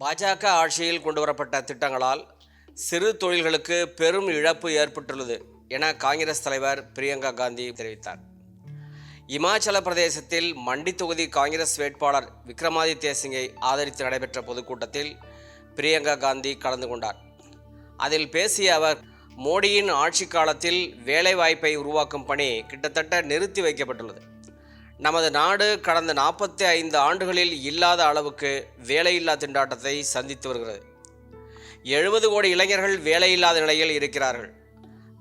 பாஜக ஆட்சியில் கொண்டுவரப்பட்ட திட்டங்களால் சிறு தொழில்களுக்கு பெரும் இழப்பு ஏற்பட்டுள்ளது என காங்கிரஸ் தலைவர் பிரியங்கா காந்தி தெரிவித்தார். இமாச்சல பிரதேசத்தில் மண்டி தொகுதி காங்கிரஸ் வேட்பாளர் விக்ரமாதித்ய சிங்கை ஆதரித்து நடைபெற்ற பொதுக்கூட்டத்தில் பிரியங்கா காந்தி கலந்து கொண்டார். அதில் பேசிய அவர் மோடியின் ஆட்சி காலத்தில் வேலைவாய்ப்பை உருவாக்கும் பணி கிட்டத்தட்ட நிறுத்தி வைக்கப்பட்டுள்ளது. நமது நாடு கடந்த நாற்பத்தி ஐந்து ஆண்டுகளில் இல்லாத அளவுக்கு வேலையில்லா திண்டாட்டத்தை சந்தித்து வருகிறது. எழுபது கோடி இளைஞர்கள் வேலையில்லாத நிலையில் இருக்கிறார்கள்.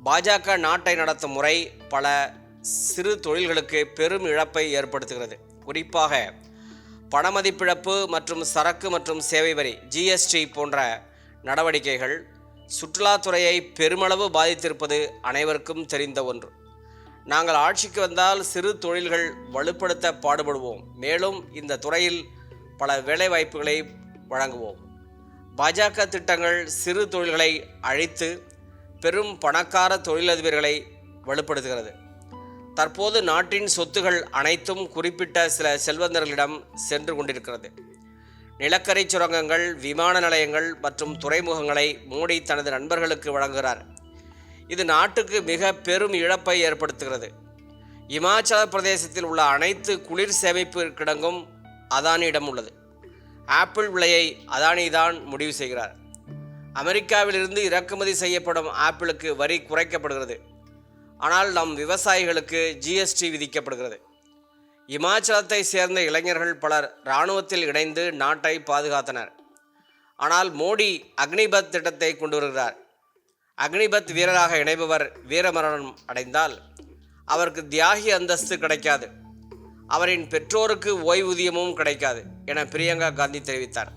பாஜக நாட்டை நடத்தும் முறை பல சிறு தொழில்களுக்கு பெரும் இழப்பை ஏற்படுத்துகிறது. குறிப்பாக பணமதிப்பிழப்பு மற்றும் சரக்கு மற்றும் சேவை வரி ஜிஎஸ்டி போன்ற நடவடிக்கைகள் சுற்றுலாத்துறையை பெருமளவு பாதித்திருப்பது அனைவருக்கும் தெரிந்த ஒன்று. நாங்கள் ஆட்சிக்கு வந்தால் சிறு தொழில்கள் வலுப்படுத்த பாடுபடுவோம். மேலும் இந்த துறையில் பல வேலைவாய்ப்புகளை வழங்குவோம். பாஜக திட்டங்கள் சிறு தொழில்களை அழித்து பெரும் பணக்கார தொழிலதிபர்களை வலுப்படுத்துகிறது. தற்போது நாட்டின் சொத்துகள் அனைத்தும் குறிப்பிட்ட சில செல்வந்தர்களிடம் சென்று கொண்டிருக்கிறது. நிலக்கரி சுரங்கங்கள் விமான நிலையங்கள் மற்றும் துறைமுகங்களை மோடி தனது நண்பர்களுக்கு வழங்குகிறார். இது நாட்டுக்கு மிக பெரும் இழப்பை ஏற்படுத்துகிறது. இமாச்சல பிரதேசத்தில் உள்ள அனைத்து குளிர் சேமிப்பு கிடங்கும் அதானியிடம் உள்ளது. ஆப்பிள் விலையை அதானி தான் முடிவு செய்கிறார். அமெரிக்காவிலிருந்து இறக்குமதி செய்யப்படும் ஆப்பிளுக்கு வரி குறைக்கப்படுகிறது. ஆனால் நம் விவசாயிகளுக்கு ஜிஎஸ்டி விதிக்கப்படுகிறது. இமாச்சலத்தை சேர்ந்த இளைஞர்கள் பலர் இராணுவத்தில் இணைந்து நாட்டை பாதுகாத்தனர். ஆனால் மோடி அக்னிபத் திட்டத்தை கொண்டு வருகிறார். அக்னிபத் வீரராக இணைபவர் வீரமரணம் அடைந்தால் அவருக்கு தியாகி அந்தஸ்து கிடைக்காது. அவரின் பெற்றோருக்கு ஓய்வூதியமும் கிடைக்காது என பிரியங்கா காந்தி தெரிவித்தார்.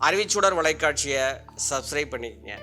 அறிவிச்சுடர் வலைக்காட்சியை சப்ஸ்கிரைப் பண்ணிக்கங்க